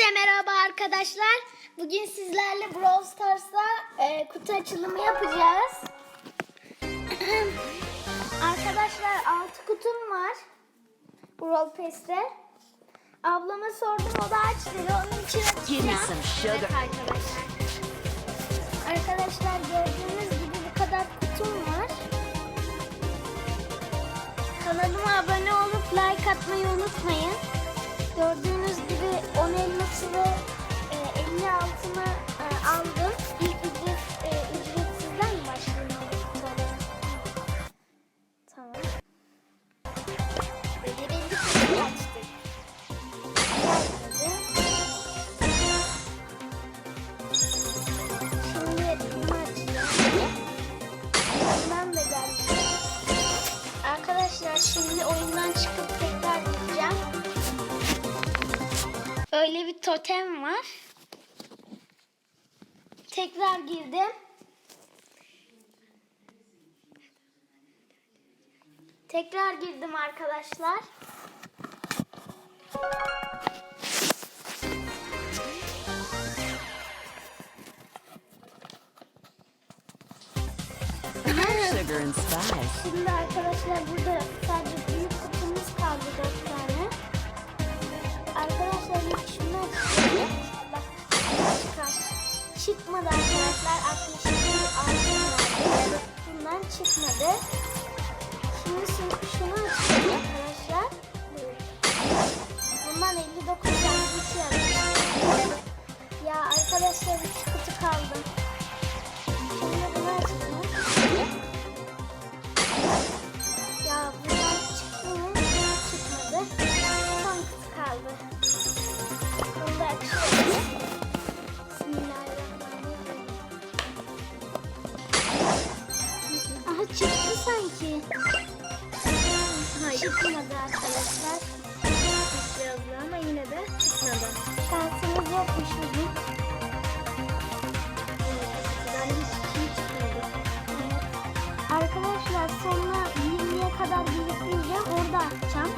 Hepinize merhaba arkadaşlar. Bugün sizlerle Brawl Stars'ta e, kutu açılımı yapacağız. arkadaşlar 6 kutum var. Brawl Pass'te. Ablama sordum o da aç dedi. Onun için açacağım. Evet arkadaşlar. Arkadaşlar gördüğünüz gibi bu kadar kutum var. Kanalıma abone olup like atmayı unutmayın. Öyle bir totem var. Tekrar girdim. Tekrar girdim arkadaşlar. Şimdi arkadaşlar burada Çıkmadı arkadaşlar. 62 altın vardı. Bundan çıkmadı. Şimdi şunu, açalım arkadaşlar. Bundan 59 tane bir şey aldım. Ya arkadaşlar 3 kutu kaldı. Şimdi bunu açalım. Sanki. Çıkmadı arkadaşlar. yazdı ama yine de çıkmadı. Şansımız yokmuş bugün. Ben hiç şey çıkmadı. Arkadaşlar sonra 20'ye kadar biriktireceğim. Orada açacağım.